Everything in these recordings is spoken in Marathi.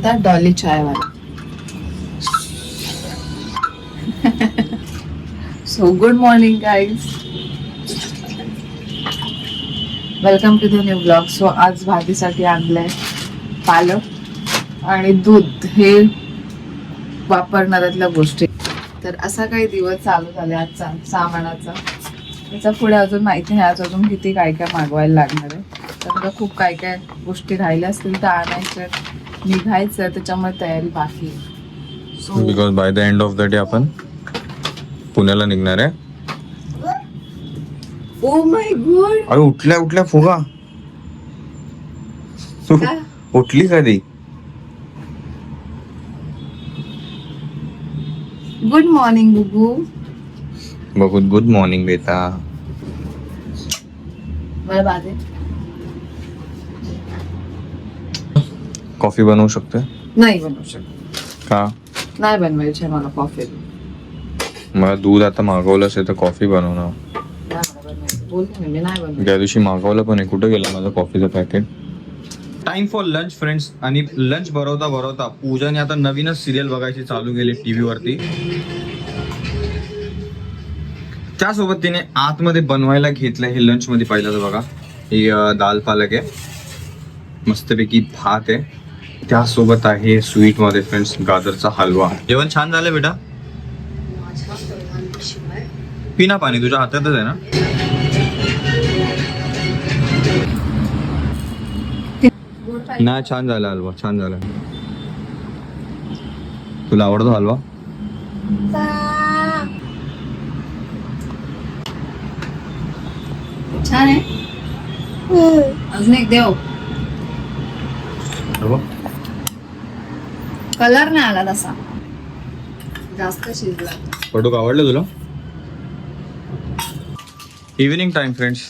म्हणतात Dolly Chaiwala. So good morning guys welcome to the new vlog so आज भाजीसाठी आणलंय पालक आणि दूध हे वापरणाऱ्यातल्या गोष्टी. तर असा काही दिवस चालू झाले आजचा सामानाचा. त्याचा पुढे अजून माहिती नाही. आज अजून किती काय काय मागवायला लागणार आहे. तर खूप काय काय गोष्टी राहिल्या असतील तर आणायच्या. निघायचं त्याच्यामुळे तयारी बाकी आहे. So because by the end of the day आपण पुण्याला निघणार आहे. ओ माय गॉड अरे उठल्या उठल्या फुगा. उठली कधी? Good morning Bubu. बघू गुड मॉर्निंग बेटा. मला कॉफी बनवू शकते? नाही बनवू शकत. का? नाही बनवायची आहे मला कॉफी. मला दूध आता मागवलं असेल तर कॉफी बनवणार. ना मी नाही बनवायची त्या दिवशी मागवलं पण आहे. कुठं गेलं माझं कॉफीचं packet time for lunch friends आणि लंच भरवता भरवता पूजाने आता नवीनच सिरियल बघायची चालू केली टीव्ही वरती. त्यासोबत तिने आतमध्ये बनवायला घेतलं हे लंच मध्ये पाहिलं तर बघा. ही अं, दाल पालक आहे. मस्तपैकी भात आहे. त्यासोबत आहे स्वीटमध्ये फ्रेंड्स गाजरचा हलवा. जेवण छान झालं बेटा. पिना पाणी तुझ्या हातातच आहे ना? नाही छान झाला हलवा छान झाला. तुला आवडतो हलवा? छान आहे. अजून एक देव. कलर नाही आला तसा. जास्त शिजला. फोटो आवडलं तुला? इव्हिनिंग टाइम फ्रेंड्स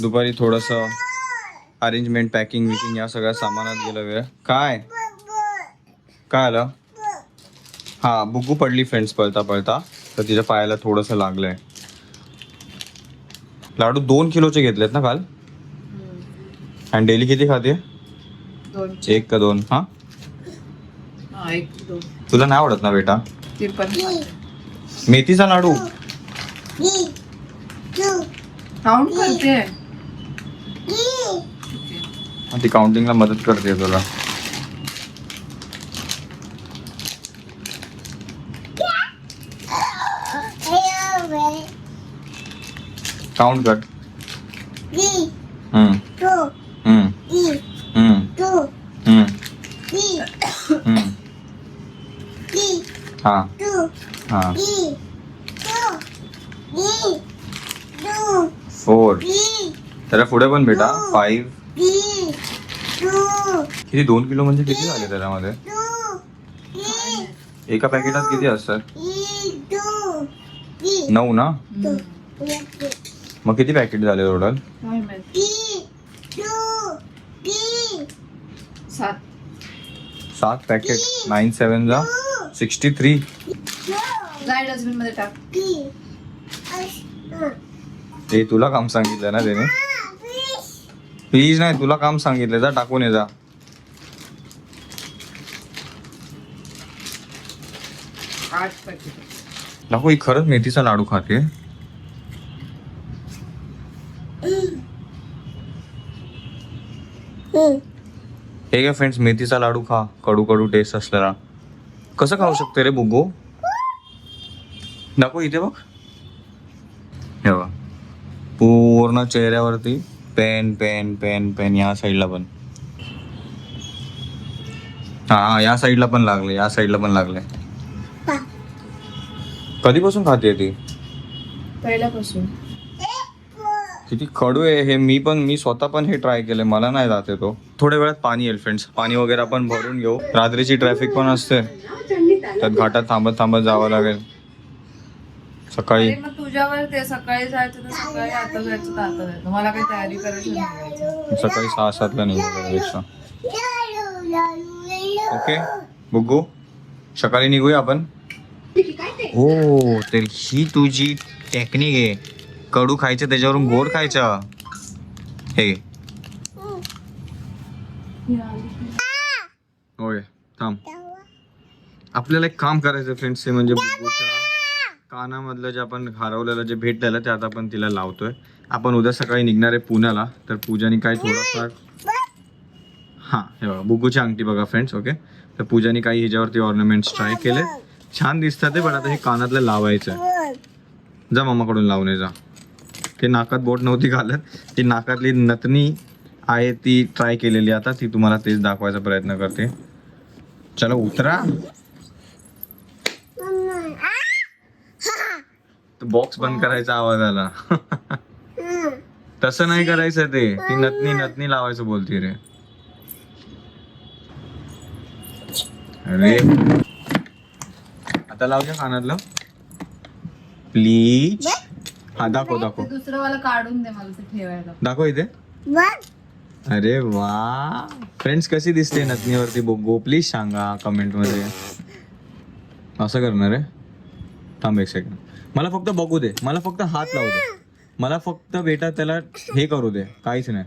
दुपारी थोडंसं अरेंजमेंट पॅकिंग विकिंग या सगळ्या सामानात गेलं वेळ. काय? काय आलं? हा बुगू पडली फ्रेंड्स पळता पळता तर तिच्या पायाला थोडंसं लागलंय. लाडू दोन किलोचे घेतलेत ना काल? आणि डेली किती खाते? एक का दोन हा? एक दोन. तुला नाही आवडत ना बेटा? ती पण खाते. मेथीचा लाडू? काउंट करते. ती काउंटिंगला मदत करते तुला. काउंट कर. हम्म. हा. हा. फोर. त्याला पुढे पण बेटा फाईव्ह. किती? दोन किलो म्हणजे किती झाले त्याच्यामध्ये? एका पॅकेटात किती असतात? नऊ ना? मग किती पॅकेट झाले टोटल सात. पॅकेट. नाईन सेवन जा सिक्स्टी थ्री. जाय डस्टबिनमध्ये टाक. हे तुला काम सांगितलं ना त्याने? प्लीज नाही तुला काम सांगितलं जा टाकून ये जा. आठ पॅकेट ही खरंच मेथीचा लाडू खाते. हे काय फ्रेंड्स मेथीचा लाडू खा. कडू कडू टेस्ट असलेला. कसं खाऊ शकते रे बुगो? दाखव इथे बघ. हे बघ. पूर्ण चेहऱ्यावरती पेन पेन पेन पेन या साईडला पण. हा या साईडला पण लागले या साईडला पण लागले. कधीपासून खाते ती? पहिल्यापासून. किती कडू आहे हे. मी पण मी स्वतः पण हे ट्राय केलंय. मला नाही जाते तो. थोड्या वेळात पाणी येईल फ्रेंड्स पाणी वगैरे आपण भरून घेऊ. रात्रीची ट्रॅफिक पण असते. त्यात घाटात थांबत थांबत जावं लागेल. सकाळी. मग तुझ्यावर ते सकाळी जायचं तर सकाळी आता जायचं तर आता जायचं. मला काही तयारी करायची नाही. सकाळी सहा सातला निघू ओके बुग्गू सकाळी निघूया आपण. हो तर ही तुझी टेक्निक आहे. कडू खायचं त्याच्यावरून गोड खायचं. हे घे. होय थांब. आपल्याला एक काम करायचं फ्रेंड्स ते म्हणजे बुगूच्या कानामधलं जे आपण हरवलेलं जे भेटलेलं ते आता आपण तिला लावतोय. आपण उद्या सकाळी निघणार आहे पुण्याला तर पूजाने काय थोडाफार हां हे बघा बुगूची अंगठी बघा फ्रेंड्स ओके तर पूजाने काही ह्याच्यावरती ऑर्नामेंट्स ट्राय केले छान दिसतात ते पण आता हे कानातलं लावायचं आहे जा मामाकडून लावून ये जा. ते नाकात बोट नव्हती घालत ती नाकातली नतनी आहे ती ट्राय केलेली आता ती तुम्हाला तेच दाखवायचा प्रयत्न करते. चलो उतरा. बॉक्स बंद करायचा आवाज आला. तसं नाही करायचं ते. ती नतनी नतनी लावायचं बोलती रे. अरे. आता लावच्या कानातलं. प्लीज हा दाखव दाखव. दुसरं वाला काढून दे मला ते ठेवायला. दाखव इथे. अरे वा. फ्रेंड्स कशी दिसते नथनीवरती बोगो प्लीज सांगा कमेंटमध्ये. असं करणार आहे. थांब एक सेकंड मला फक्त बघू दे. मला फक्त हात लावू दे. मला फक्त बेटा त्याला हे करू दे. काहीच नाही.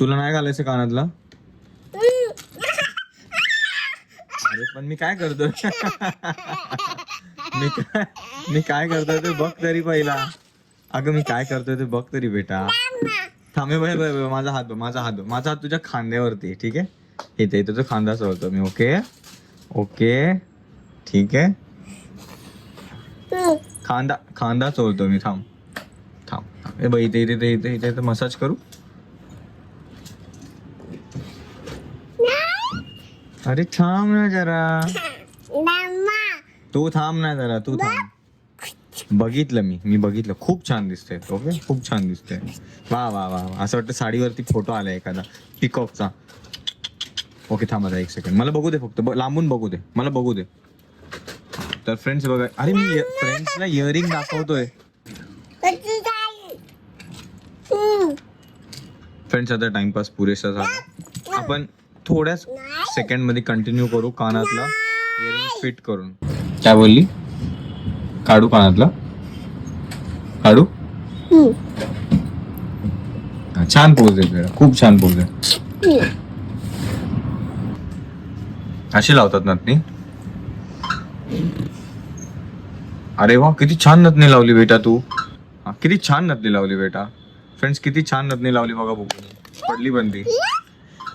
तुला नाही घालायचं कानातला? अरे पण मी काय करतोय? मी काय मी काय करतोय ते बघ तरी पहिला. अगं मी काय करतोय ते बघ तरी बेटा. थांबे बाय बाय बाय माझा हात बघ माझा हात बघ. माझा हात तुझ्या खांद्यावरती आहे, ठीक आहे? इथे इथे तो खांदा सोडतो मी ओके? ओके? ठीक आहे? खांदा खांदा चोळतो मी थांब. थांब थांब. ए बाई इथे इथे इथे इथे इथे मसाज करू? अरे थांब ना जरा. तू थांब ना जरा तू थांब. बघितलं मी मी बघितलं. खूप छान दिसतंय ओके? खूप छान दिसतंय. वा वा वा वा. असं वाटतं साडीवरती फोटो आलाय एखादा पिकॉकचा ओके थांब एक सेकंड मला बघू दे फक्त. लांबून बघू दे. मला बघू दे. तर फ्रेंड्स बघा. अरे मी फ्रेंड्सला इयरिंग दाखवतोय. फ्रेंड्स आता टाइमपास पुरेसा झाला. आपण थोड्याच सेकंडमध्ये कंटिन्यू करू कानातला. इयरिंग फिट करून. काय बोलली? काढू कानातला? काढू? छान पोज आहे खूप छान पोज आहे. अशी लावतात नथनी अरे वा किती छान नथनी लावली बेटा तू. हा, किती छान नथनी लावली बेटा. फ्रेंड्स किती छान नथनी लावली बघा बघू. पडली बंदी.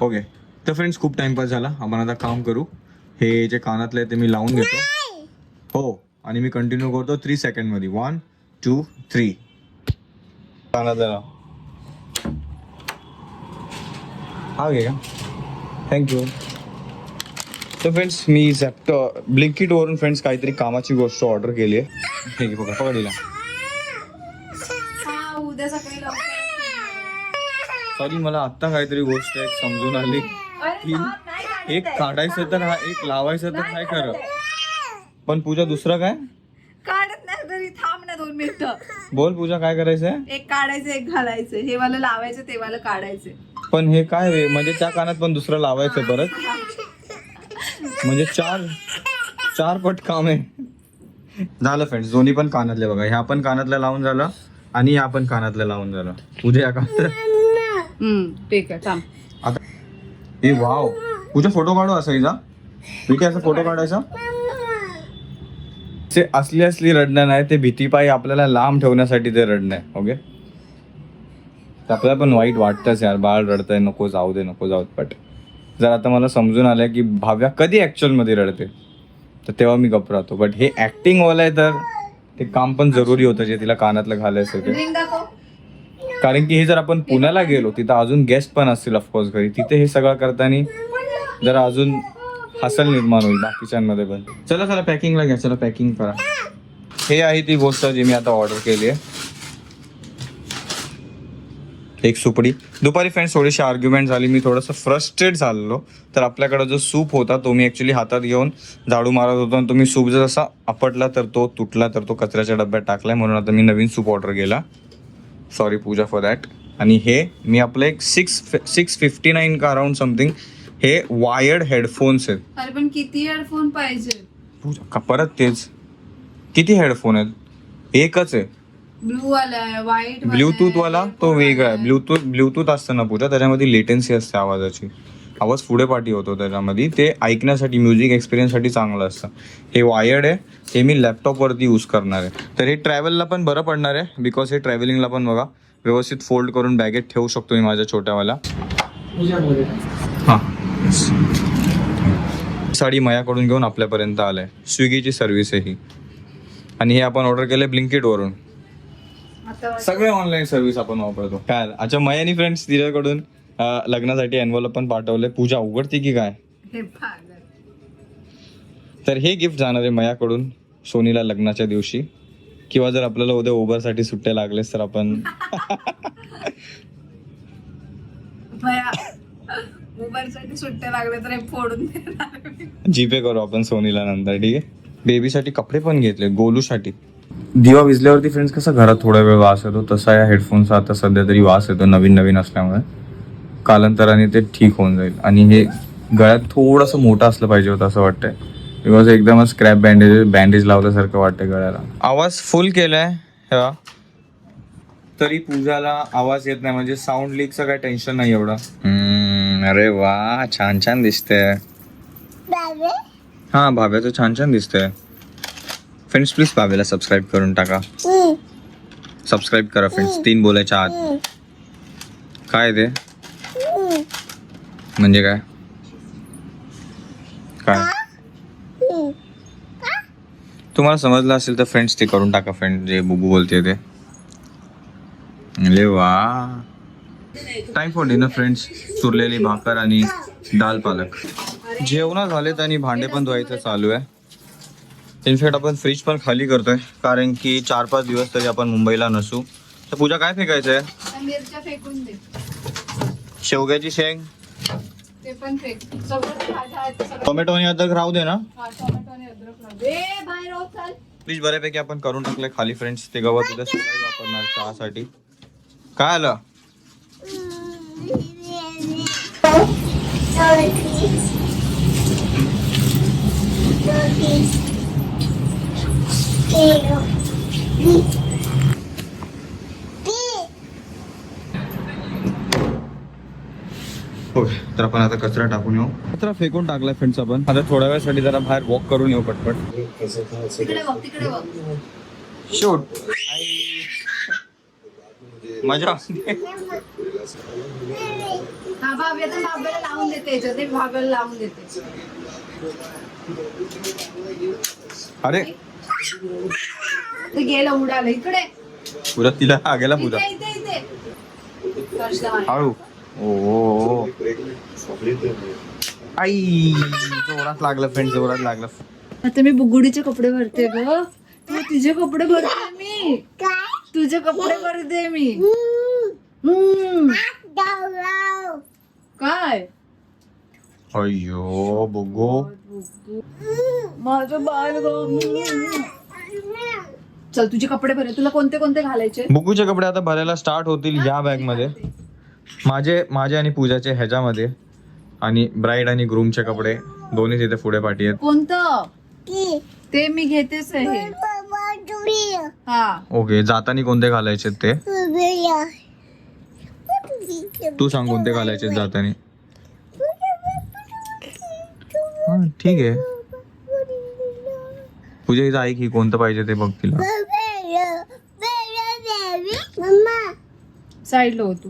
ओके तर फ्रेंड्स खूप टाइमपास झाला. आपण आता काम करू. हे जे कानातलं आहे ते मी लावून घेतो. हो आणि मी कंटिन्यू करतो थ्री सेकंडमध्ये. वन टू थ्री कानातला लाव हा घे. का थँक्यू तर फ्रेंड्स मी झॅप्टो ब्लिंकिटवरून फ्रेंड्स काहीतरी कामाची गोष्ट ऑर्डर केली आहे बघा पकडीला सॉरी मला आत्ता काहीतरी गोष्ट एक समजून आली. की एक. काढायचं तर हा एक लावायचं तर काय खरं. पण पूजा दुसरं काय? काढत नाही तरी थांब ना दोन मिनिटं. बोल पूजा काय करायचंय? एक काढायचं एक घालायचं. हे वाला लावायचं ते वाला काढायचं. पण हे काय रे? म्हणजे त्या कानात पण दुसरं लावायचं परत? म्हणजे चार चार पट काम आहे. झालं फ्रेंड्स दोन्ही पण कानातले बघा. ह्या पण कानातलं लावून झालं आणि ह्या पण कानातलं लावून झालं. पूजा या कानात हम्म ठीक आहे थांब. आता हे वाव. पूजा फोटो काढू असा हिचा? विकी असा फोटो काढायचा? ते असली असली रडणं नाही ते भीतीपायी आपल्याला लांब ठेवण्यासाठी ते रडणं आहे ओके? ते आपल्याला पण वाईट वाटतंच यार. बाळ रडतंय नको जाऊ दे नको जाऊ दे बट जर आता मला समजून आलंय की भाव्या कधी ऍक्च्युअलमध्ये रडते तर तेव्हा मी गप राहतो. बट हे ऍक्टिंग वाला आहे तर ते काम पण जरुरी होतं जे तिला कानातलं घालायचं ते. कारण की हे जर आपण पुण्याला गेलो तिथं अजून गेस्ट पण असतील ऑफकोर्स घरी. तिथे हे सगळं करताना जरा अजून हसल निर्माण होईल बाकीच्यांमध्ये पण. चला चला पॅकिंगला घ्या. चला पॅकिंग करा. हे आहे ती गोष्ट जी मी आता ऑर्डर केली आहे. एक सुपडी दुपारी फ्रेंड्स थोडीशी आर्ग्युमेंट झाली. मी थोडंसं फ्रस्ट्रेट झालेलो. तर आपल्याकडे जो सूप होता तो मी ॲक्च्युली हातात घेऊन झाडू मारत होतो. आणि तो मी सूप जर असा आपटला तर तो तुटला तर तो कचऱ्याच्या डब्यात टाकलाय. म्हणून आता मी नवीन सूप ऑर्डर केला. सॉरी पूजा फॉर दॅट आणि हे मी आपलं एक सिक्स सिक्स फिफ्टी नाईन का अराउंड समथिंग हे वायर्ड हेडफोन्स आहेत. अरे पण किती हेडफोन पाहिजे पूजा का परत तेच? किती हेडफोन आहेत? एकच आहे. ब्लू वाला व्हाईट ब्लूटूथ वाला तो वेगळा आहे. ब्लूटूथ ब्लूटूथ असतं ना पूजा? त्याच्यामध्ये लेटन्सी असते आवाजाची. आवाज पुढे पाठी होतो त्याच्यामध्ये. ते ऐकण्यासाठी म्युझिक एक्सपिरियन्ससाठी चांगलं असतं. हे वायर्ड आहे. हे मी लॅपटॉपवरती यूज करणार आहे. तर हे ट्रॅव्हलला पण बरं पडणार आहे. बिकॉज हे ट्रॅव्हलिंगला पण बघा. व्यवस्थित फोल्ड करून बॅगेत ठेवू शकतो मी माझ्या छोट्यावाला. हां. साडी मयाकडून घेऊन आपल्यापर्यंत आलंय. स्विगीची सर्व्हिस आहे ही. आणि हे आपण ऑर्डर केले ब्लिंकिटवरून सगळे ऑनलाईन सर्व्हिस आपण वापरतो. काय? अच्छा मयानी फ्रेंड्स तिच्याकडून लग्नासाठी एनवलप पण पाठवले. पूजा उघडते की काय. तर हे गिफ्ट जाणार आहे मयाकडून सोनीला लग्नाच्या दिवशी. किंवा जर आपल्याला उद्या उबरसाठी सुट्टे लागलेस तर आपण उबरसाठी लागले तर फोडून. जीपे करू आपण सोनीला नंतर ठीक आहे? बेबीसाठी कपडे पण घेतले गोलूसाठी. दिवा विजल्यावरती फ्रेंड्स कसा घरात थोडा वेळ वास येतो तसा या हेडफोनचा आता सध्या तरी वास येतो नवीन नवीन असल्यामुळे. कालांतराने ते ठीक होऊन जाईल. आणि हे गळ्यात थोडंसं मोठं असलं पाहिजे होतं असं वाटतंय. बिकॉज एकदमच स्क्रॅप बँडेज बँडेज लावल्यासारखं वाटतंय गळ्याला. आवाज फुल केलाय हा तरी पूजाला आवाज येत नाही म्हणजे साऊंड लीकचं काही टेन्शन नाही एवढं. अरे वा छान छान दिसतंय हा भाव्याचं छान छान दिसतंय. फ्रेंड्स प्लीज भाव्याला सबस्क्राईब करून टाका. सबस्क्राईब करा फ्रेंड्स तीन बोलायच्या आत. काय ते? म्हणजे काय? काय? तुम्हाला समजलं असेल तर फ्रेंड्स ते करून टाका फ्रेंड जे बुबू बोलते ते. अरे वा. टाइम फॉर डिनर फ्रेंड्स चुरलेली भाकर आणि दाल पालक. जेवण झालेत आणि भांडे पण धुवायचं चालू आहे. इनफॅक्ट आपण फ्रीज पण खाली करतोय कारण की चार पाच दिवस तरी आपण मुंबईला नसू. तर पूजा काय फेकायचं आहे? शेवग्याची शेंग. टोमॅटो आणि अद्रक राहू दे ना. हा, टोमॅटो आणि अद्रक लाव. ए, बाहेर हो, बऱ्यापैकी आपण करून टाकलंय खाली फ्रेंड्स ते गवत उद्या सकाळी वापरणार चहासाठी. काय आलं? ओके तर आपण आता कचरा टाकून येऊ. कचरा फेकून टाकलाय फ्रेंड्स आपण. आता थोड्या वेळासाठी जरा बाहेर वॉक करून येऊ पटपट. शूट मजा हा लावून देते लावून देते. अरे ते गेलं उडालं. इकडे. पुरा तिला हा गेला पुरा इथे इथे. इथे फरशला मार. हळू ओ, ओ ओ. आई जोरात लागलं फ्रेंड जोरात लागलं. आता मी बुगुडीचे कपडे भरते ग. तू तुझे कपडे भरते मी. तुझे कपडे भरते मी. हम्म. काय? अय्यो बुगो माझं बाळ ग चल तुझे कपडे भरे. तुला कोणते कोणते घालायचे? बुगूचे कपडे आता भरायला स्टार्ट होतील ह्या बॅगमध्ये. माझे. माझे आणि पूजाचे ह्याच्यामध्ये. आणि ब्राईड आणि ग्रूमचे कपडे. दोन्ही तिथे पुढे पाठी आहेत. कोणतं? ते. मी घेतेच आहे. हा. ओके जाताना कोणते घालायचे ते? तू सांग कोणते घालायचे जाताना. हा, ठीक आहे. पूजा हिचं ऐक ही कोणतं पाहिजे ते बघ तिला. साईडला हो तू.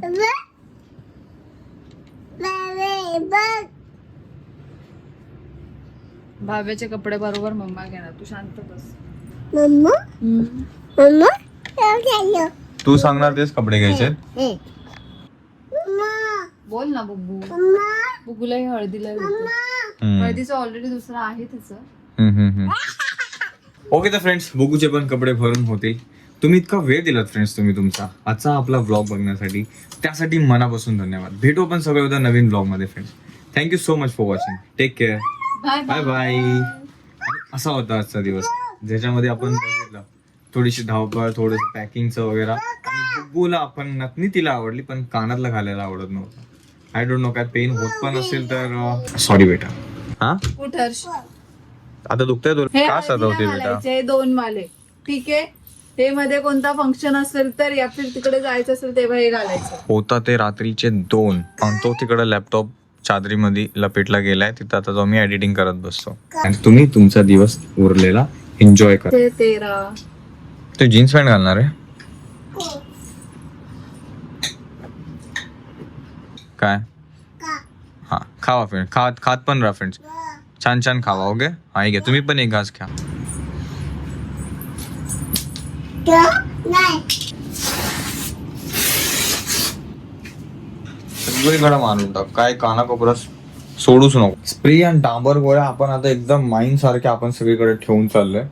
भाव्याचे कपडे बरोबर मम्मा घेणार. तू शांत बस. तू सांगणार तेच कपडे घ्यायचे बोल ना बुब्बू बुब्बूलाही हळदीला होतं. ऑलरेडी दुसरं आहे तिचं. ओके तर फ्रेंड्स बुगूचे पण कपडे भरून होतील. तुम्ही इतका वेळ दिलात फ्रेंड्स तुम्ही तुमचा. आजचा आपला ब्लॉग बघण्यासाठी. त्यासाठी मनापासून धन्यवाद. भेटू आपण सगळे उद्या नवीन ब्लॉगमध्ये friends thank you so much for watching take care bye bye असा होता आजचा दिवस. ज्याच्यामध्ये आपण बघितलं. थोडीशी धावपळ थोडस पॅकिंगचं वगैरे. आणि बुग्गूला आपण नकनी तिला आवडली पण कानातला घालायला आवडत नव्हतं. आय डोंट नो काय पेन होत पण असेल तर सॉरी बेटा. हा? कुठर आता दुखतंय तुला हे का हळदीला सदवते बेटा? घालायचे दोन वाले. ठीक आहे? हे मध्ये कोणता फंक्शन असेल तर या फिर तिकडे जायचं असेल तेव्हा हे घालायचं. होता ते रात्रीचे दोन. आणि तो तिकडे लॅपटॉप चादरीमध्ये लपेटला गेलाय. तिथं आता जाऊन मी एडिटिंग करत बसतो. आणि तुम्ही तुमचा दिवस उरलेला एन्जॉय करा. ते तेरा. ते जीन्स पॅन्ट घालणार आहे? काय? हा खावा फ्रेंड खात खात पण राहा फ्रेंड्स छान छान खावा ओके हा घ्या. तुम्ही पण एक घास खा. सगळीकडे मारून टाक. काय कानाकोपरा सोडूच नको. स्प्रे आणि डांबर गोळ्या आपण आता एकदम माईन सारख्या आपण सगळीकडे ठेवून चाललोय.